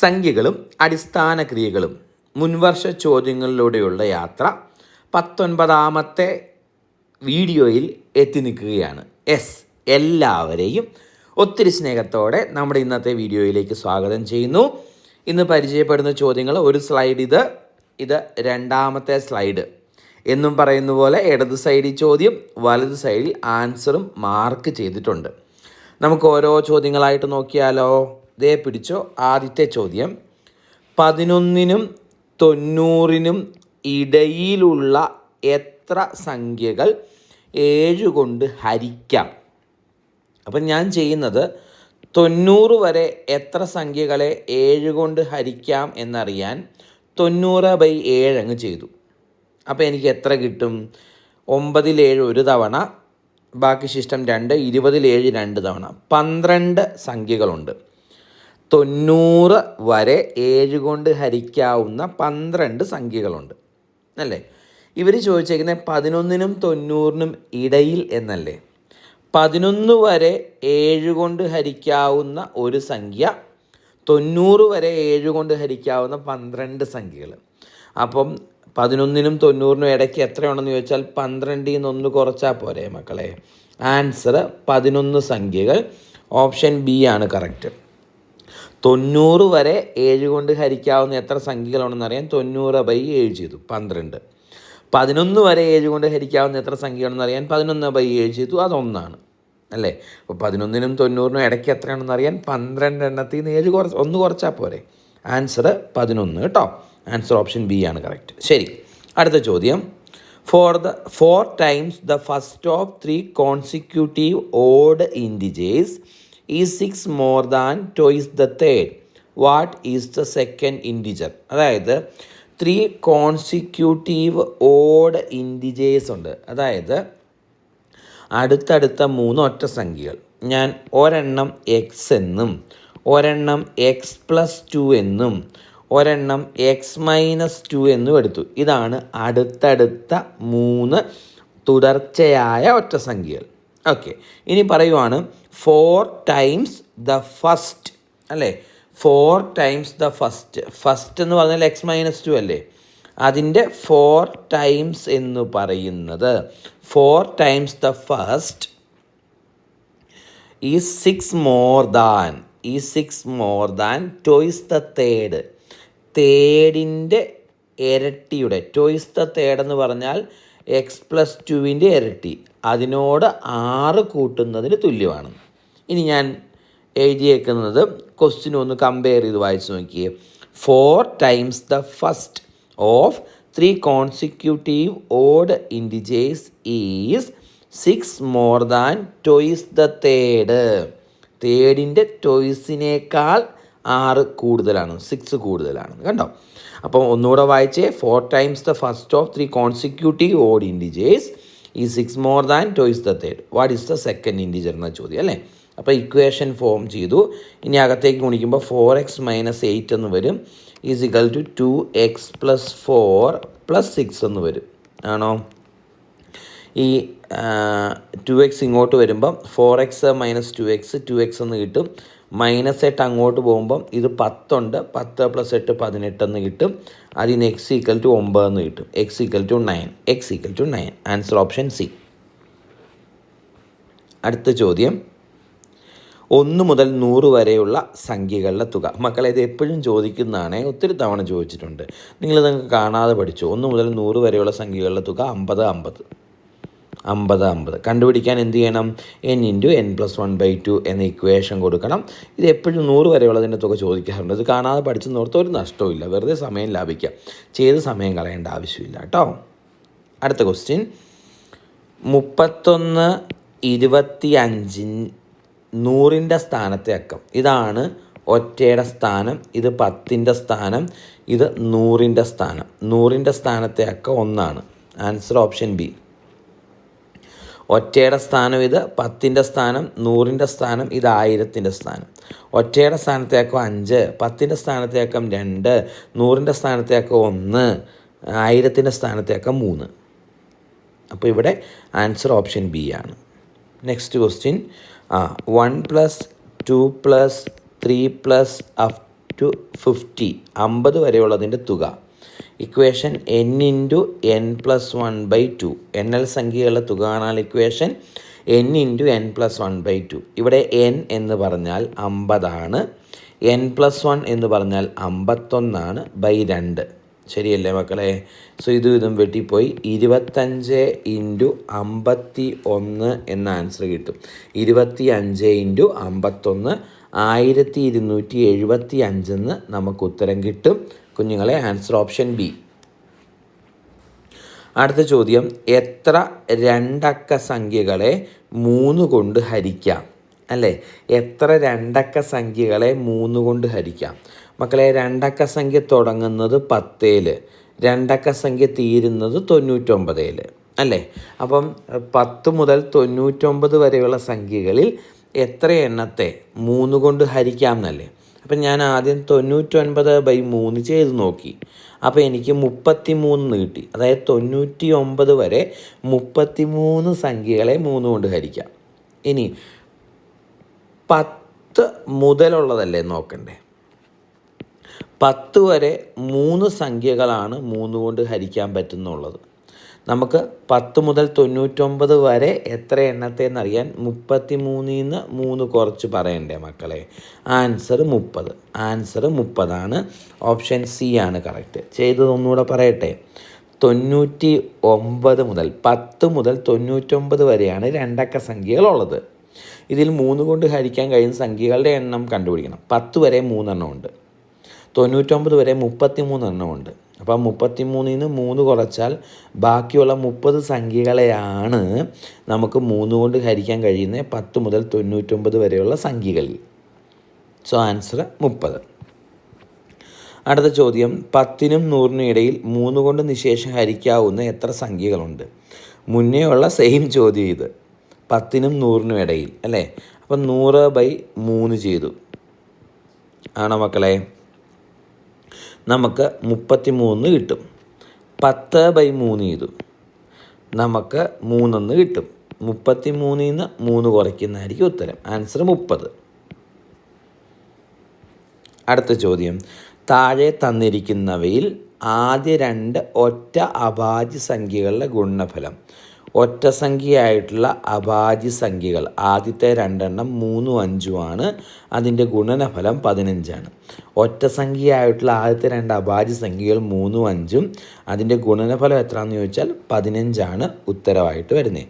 സംഖ്യകളും അടിസ്ഥാന ക്രിയകളും. മുൻവർഷ ചോദ്യങ്ങളിലൂടെയുള്ള യാത്ര പത്തൊൻപതാമത്തെ വീഡിയോയിൽ എത്തി നിൽക്കുകയാണ്. എസ് എല്ലാവരെയും ഒത്തിരി സ്നേഹത്തോടെ നമ്മുടെ ഇന്നത്തെ വീഡിയോയിലേക്ക് സ്വാഗതം ചെയ്യുന്നു. ഇന്ന് പരിചയപ്പെടുന്ന ചോദ്യങ്ങൾ ഒരു സ്ലൈഡ് ഇത്. ഇത് രണ്ടാമത്തെ സ്ലൈഡ്. എന്നും പറയുന്ന പോലെ ഇടത് സൈഡിൽ ചോദ്യം വലത് സൈഡിൽ ആൻസറും മാർക്ക് ചെയ്തിട്ടുണ്ട്. നമുക്ക് ഓരോ ചോദ്യങ്ങളായിട്ട് നോക്കിയാലോ? ദേ പിടിച്ചോ ആദ്യത്തെ ചോദ്യം. പതിനൊന്നിനും തൊണ്ണൂറിനും ഇടയിലുള്ള എത്ര സംഖ്യകൾ ഏഴ് കൊണ്ട് ഹരിക്കാം? അപ്പം ഞാൻ ചെയ്യുന്നത് തൊണ്ണൂറ് വരെ എത്ര സംഖ്യകളെ ഏഴ് കൊണ്ട് ഹരിക്കാം എന്നറിയാൻ തൊണ്ണൂറ് ബൈ ഏഴ് അങ്ങ് ചെയ്തു. അപ്പോൾ എനിക്ക് എത്ര കിട്ടും? ഒമ്പതിൽ ഏഴ് ഒരു തവണ ബാക്കി ശിഷ്ടം രണ്ട് ഇരുപതിൽ ഏഴ് രണ്ട് തവണ. പന്ത്രണ്ട് സംഖ്യകളുണ്ട്. തൊണ്ണൂറ് വരെ ഏഴ് കൊണ്ട് ഹരിക്കാവുന്ന പന്ത്രണ്ട് സംഖ്യകളുണ്ട്. അല്ലേ? ഇവർ ചോദിച്ചേക്കുന്നത് പതിനൊന്നിനും തൊണ്ണൂറിനും ഇടയിൽ എന്നല്ലേ? പതിനൊന്ന് വരെ ഏഴ് കൊണ്ട് ഹരിക്കാവുന്ന ഒരു സംഖ്യ തൊണ്ണൂറ് വരെ ഏഴ് കൊണ്ട് ഹരിക്കാവുന്ന പന്ത്രണ്ട് സംഖ്യകൾ അപ്പം പതിനൊന്നിനും തൊണ്ണൂറിനും ഇടയ്ക്ക് എത്രയാണെന്ന് ചോദിച്ചാൽ പന്ത്രണ്ടിൽ നിന്ന് ഒന്ന് കുറച്ചാൽ പോരെ മക്കളെ. ആൻസർ പതിനൊന്ന് സംഖ്യകൾ. ഓപ്ഷൻ ബി ആണ് കറക്റ്റ്. തൊണ്ണൂറ് വരെ ഏഴ് കൊണ്ട് ഹരിക്കാവുന്ന എത്ര സംഖ്യകളുണ്ടെന്ന് അറിയാൻ തൊണ്ണൂറ് ബൈ ഏഴ് ചെയ്തു പന്ത്രണ്ട്. പതിനൊന്ന് വരെ ഏഴ് കൊണ്ട് ഹരിക്കാവുന്ന എത്ര സംഖ്യയാണെന്ന് അറിയാൻ പതിനൊന്ന് ബൈ ഏഴ് ചെയ്തു അതൊന്നാണ്. അല്ലേ? അപ്പോൾ പതിനൊന്നിനും തൊണ്ണൂറിനും ഇടയ്ക്ക് എത്രയാണെന്ന് അറിയാൻ പന്ത്രണ്ട് എണ്ണത്തിൽ നിന്ന് ഏഴ് കുറച്ച് ഒന്ന് കുറച്ചാൽ പോരെ. ആൻസർ പതിനൊന്ന് കേട്ടോ? ആൻസർ ഓപ്ഷൻ ബി ആണ് കറക്റ്റ് ശരി അടുത്ത ചോദ്യം. Four the four times the first of three consecutive odd integers is six more than twice the third what is the second integer അതായത് ത്രീ കോൺസിക്യൂട്ടീവ് ഓഡ് ഇൻഡിജേഴ്സ് ഉണ്ട്. അതായത് അടുത്തടുത്ത മൂന്ന് ഒറ്റ സംഖ്യകൾ. ഞാൻ ഒരെണ്ണം എക്സ് എന്നും ഒരെണ്ണം എക്സ് പ്ലസ് ടു എന്നും ഒരെണ്ണം എക്സ് മൈനസ് ടു എന്നും എടുത്തു. ഇതാണ് അടുത്തടുത്ത മൂന്ന് തുടർച്ചയായ ഒറ്റ സംഖ്യകൾ. ഓക്കെ ഇനി പറയുവാണ് ഫോർ ടൈംസ് ദ ഫസ്റ്റ് അല്ലേ? Four times the first first എന്ന് പറഞ്ഞാൽ എക്സ് മൈനസ് ടു അല്ലേ? അതിന്റെ ഫോർ ടൈംസ് എന്ന് പറയുന്നത്. ഫോർ ടൈംസ് ദ ഫസ്റ്റ് ഈ സിക്സ് മോർ ദാൻ ഈ six more than twice the തേഡ് തേഡിന്റെ ഇരട്ടിയുടെ. ടോയ്സ് ദ തേഡ് എന്ന് പറഞ്ഞാൽ എക്സ് പ്ലസ് ടുവിന്റെ ഇരട്ടി. അതിനോട് ആറ് കൂട്ടുന്നതിന് തുല്യമാണ്. ഇനി ഞാൻ എഴുതിയേക്കുന്നത് ക്വസ്റ്റ്യൻ ഒന്ന് കമ്പയർ ചെയ്ത് വായിച്ചു നോക്കിയേ. Four times the first of three consecutive odd integers is six more than twice the തേഡ് തേഡിന്റെ ടോയ്സിനേക്കാൾ ആറ് കൂടുതലാണ്. സിക്സ് കൂടുതലാണ്. കണ്ടോ? അപ്പോൾ ഒന്നുകൂടെ വായിച്ചേ. Four times the first of three consecutive odd integers is six more than twice the third what is the second integer എന്ന ചോദ്യം അല്ലേ? അപ്പോൾ ഇക്വേഷൻ ഫോം ചെയ്തു. ഇനി അകത്തേക്ക് ഗുണിക്കുമ്പോൾ ഫോർ എക്സ് മൈനസ് എയ്റ്റ് എന്ന് വരും. Is equal to two X plus four plus six എന്ന് വരും. ആണോ? ഈ ടു എക്സ് ഇങ്ങോട്ട് വരുമ്പം four X minus two X two X എന്ന് കിട്ടും. മൈനസ് എട്ട് അങ്ങോട്ട് പോകുമ്പം ഇത് പത്തുണ്ട്. പത്ത് പ്ലസ് എട്ട് പതിനെട്ടെന്ന് കിട്ടും. അതിന് എക്സ് ഈക്വൽ ടു ഒമ്പതെന്ന് കിട്ടും. X equal to nine X equal to nine answer option C അടുത്ത ചോദ്യം. ഒന്ന് മുതൽ നൂറ് വരെയുള്ള സംഖ്യകളുടെ തുക. മക്കളെ ഇത് എപ്പോഴും ചോദിക്കുന്നതാണ് ഒത്തിരി തവണ ചോദിച്ചിട്ടുണ്ട്. നിങ്ങൾ നിങ്ങൾക്ക് കാണാതെ പഠിച്ചു? ഒന്ന് മുതൽ നൂറ് വരെയുള്ള സംഖ്യകളുടെ തുക അമ്പത് അമ്പത്. അമ്പത് അമ്പത്. കണ്ടുപിടിക്കാൻ എന്ത് ചെയ്യണം? N into N plus one by two എന്ന ഇക്വേഷൻ കൊടുക്കണം. ഇത് എപ്പോഴും നൂറ് വരെയുള്ളതിന്റെ തുക ചോദിക്കാറുണ്ട്. ഇത് കാണാതെ പഠിച്ചെന്നോർത്ത് ഒരു നഷ്ടവും വെറുതെ സമയം ലാഭിക്കാം. ചെയ്ത് സമയം കളയേണ്ട ആവശ്യമില്ല കേട്ടോ. അടുത്ത ക്വസ്റ്റ്യൻ മുപ്പത്തൊന്ന് ഇരുപത്തി അഞ്ചി നൂറിന്റെ സ്ഥാനത്തെ അക്കം. ഇതാണ് ഒറ്റയുടെ സ്ഥാനം ഇത് പത്തിന്റെ സ്ഥാനം ഇത് നൂറിന്റെ സ്ഥാനം. നൂറിന്റെ സ്ഥാനത്തെ അക്കം ഒന്നാണ്. ആൻസർ ഓപ്ഷൻ ബി ഒറ്റയുടെ സ്ഥാനം ഇത് പത്തിന്റെ സ്ഥാനം നൂറിന്റെ സ്ഥാനം ഇത് ആയിരത്തിന്റെ സ്ഥാനം. ഒറ്റയുടെ സ്ഥാനത്തേക്കം അഞ്ച് പത്തിന്റെ സ്ഥാനത്തേക്കം രണ്ട് നൂറിന്റെ സ്ഥാനത്തേക്കം ഒന്ന് ആയിരത്തിന്റെ സ്ഥാനത്തേക്കം മൂന്ന്. അപ്പോൾ ഇവിടെ ആൻസർ ഓപ്ഷൻ ബി ആണ്. നെക്സ്റ്റ് ക്വസ്റ്റ്യൻ ആ one plus two plus three plus up to fifty അമ്പത് വരെയുള്ളതിന്റെ തുക. Equation N into N plus one by two N L സംഖ്യകളുടെ തുക കാണാൻ equation N into N plus one by two ഇവിടെ N എന്ന് പറഞ്ഞാൽ അമ്പതാണ്. എൻ പ്ലസ് വൺ എന്ന് പറഞ്ഞാൽ അമ്പത്തൊന്നാണ് ബൈ രണ്ട്. ശരിയല്ലേ മക്കളെ? സോ ഇതും ഇതും വെട്ടിപ്പോയി. ഇരുപത്തഞ്ച് ഇന്റു അമ്പത്തി ഒന്ന് എന്ന ആൻസർ കിട്ടും. ഇരുപത്തി അഞ്ച് ഇന്റു അമ്പത്തൊന്ന് ആയിരത്തി ഇരുന്നൂറ്റി എഴുപത്തി അഞ്ചെന്ന് നമുക്ക് ഉത്തരം കിട്ടും. കുഞ്ഞുങ്ങളെ ആൻസർ ഓപ്ഷൻ ബി. അടുത്ത ചോദ്യം എത്ര രണ്ടക്ക സംഖ്യകളെ മൂന്ന് കൊണ്ട് ഹരിക്കാം? അല്ലേ? എത്ര രണ്ടക്ക സംഖ്യകളെ മൂന്ന് കൊണ്ട് ഹരിക്കാം? മക്കളെ രണ്ടക്ക സംഖ്യ തുടങ്ങുന്നത് പത്തേൽ രണ്ടക്ക സംഖ്യ തീരുന്നത് തൊണ്ണൂറ്റൊമ്പതേൽ അല്ലേ? അപ്പം പത്ത് മുതൽ തൊണ്ണൂറ്റൊമ്പത് വരെയുള്ള സംഖ്യകളിൽ എത്ര എണ്ണത്തെ മൂന്ന് കൊണ്ട് ഹരിക്കാം എന്നല്ലേ അപ്പം ഞാൻ ആദ്യം തൊണ്ണൂറ്റൊൻപത് ബൈ മൂന്ന് ചെയ്ത് നോക്കി. അപ്പോൾ എനിക്ക് മുപ്പത്തി മൂന്ന് കിട്ടി അതായത് തൊണ്ണൂറ്റി ഒമ്പത് വരെ മുപ്പത്തി മൂന്ന് സംഖ്യകളെ മൂന്ന് കൊണ്ട് ഹരിക്കാം. ഇനി പത്ത് മുതലുള്ളതല്ലേ നോക്കണ്ടേ? പത്ത് വരെ മൂന്ന് സംഖ്യകളാണ് മൂന്ന് കൊണ്ട് ഹരിക്കാൻ പറ്റുന്നുള്ളത്. നമുക്ക് പത്ത് മുതൽ തൊണ്ണൂറ്റൊമ്പത് വരെ എത്ര എണ്ണത്തെ എന്നറിയാൻ മുപ്പത്തി മൂന്നിൽ നിന്ന് മൂന്ന് കുറച്ച് പറയണ്ടേ മക്കളെ? ആൻസർ മുപ്പത്. ആൻസർ മുപ്പതാണ്. ഓപ്ഷൻ സി ആണ് കറക്റ്റ്. ചെയ്തത് ഒന്നുകൂടെ പറയട്ടെ. തൊണ്ണൂറ്റി ഒമ്പത് മുതൽ പത്ത് മുതൽ തൊണ്ണൂറ്റൊമ്പത് വരെയാണ് രണ്ടക്ക സംഖ്യകളുള്ളത്. ഇതിൽ മൂന്ന് കൊണ്ട് ഹരിക്കാൻ കഴിയുന്ന സംഖ്യകളുടെ എണ്ണം കണ്ടുപിടിക്കണം. പത്ത് വരെ മൂന്നെണ്ണം ഉണ്ട്. തൊണ്ണൂറ്റൊമ്പത് വരെ മുപ്പത്തി മൂന്നെണ്ണമുണ്ട് അപ്പോൾ മുപ്പത്തി മൂന്നിൽ നിന്ന് മൂന്ന് കുറച്ചാൽ ബാക്കിയുള്ള മുപ്പത് സംഖ്യകളെയാണ് നമുക്ക് മൂന്ന് കൊണ്ട് ഹരിക്കാൻ കഴിയുന്ന പത്ത് മുതൽ തൊണ്ണൂറ്റൊമ്പത് വരെയുള്ള സംഖ്യകളിൽ. സോ ആൻസർ മുപ്പത്. അടുത്ത ചോദ്യം പത്തിനും നൂറിനും ഇടയിൽ മൂന്ന് കൊണ്ട് നിശേഷം ഹരിക്കാവുന്ന എത്ര സംഖ്യകളുണ്ട്? മുന്നേ ഉള്ള സെയിം ചോദ്യം ഇത്. പത്തിനും നൂറിനും ഇടയിൽ അല്ലേ? അപ്പം നൂറ് ബൈ മൂന്ന് ചെയ്തു. ആണോ മക്കളെ? നമുക്ക് മുപ്പത്തി മൂന്ന് കിട്ടും. പത്ത് ബൈ മൂന്ന് ചെയ്തു നമുക്ക് മൂന്നെന്ന് കിട്ടും. മുപ്പത്തി മൂന്നിൽ നിന്ന് മൂന്ന് കുറയ്ക്കുന്നതായിരിക്കും ഉത്തരം. ആൻസർ മുപ്പത്. അടുത്ത ചോദ്യം. താഴെ തന്നിരിക്കുന്നവയിൽ ആദ്യ രണ്ട് ഒറ്റ അഭാജ്യ സംഖ്യകളുടെ ഗുണഫലം. ഒറ്റ സംഖ്യയായിട്ടുള്ള അഭാജ്യ സംഖ്യകൾ. ആദ്യത്തെ രണ്ടെണ്ണം മൂന്നും അഞ്ചുമാണ് അതിന്റെ ഗുണനഫലം പതിനഞ്ചാണ്. ഒറ്റ സംഖ്യയായിട്ടുള്ള ആദ്യത്തെ രണ്ട് അഭാജ്യ സംഖ്യകൾ മൂന്നും അഞ്ചും അതിന്റെ ഗുണനഫലം എത്രയാണെന്ന് ചോദിച്ചാൽ പതിനഞ്ചാണ് ഉത്തരവായിട്ട് വരുന്നത്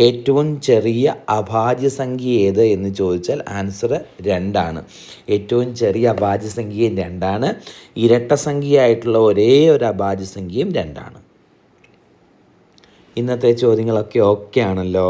ഏറ്റവും ചെറിയ അഭാജ്യ സംഖ്യ ഏത് എന്ന് ചോദിച്ചാൽ ആൻസർ രണ്ടാണ്. ഏറ്റവും ചെറിയ അഭാജ്യ സംഖ്യയും രണ്ടാണ്. ഇരട്ട സംഖ്യയായിട്ടുള്ള ഒരേ ഒരു അഭാജ്യ സംഖ്യയും രണ്ടാണ്. ഇന്നത്തെ ചോദ്യങ്ങളൊക്കെ ഓക്കെ ആണല്ലോ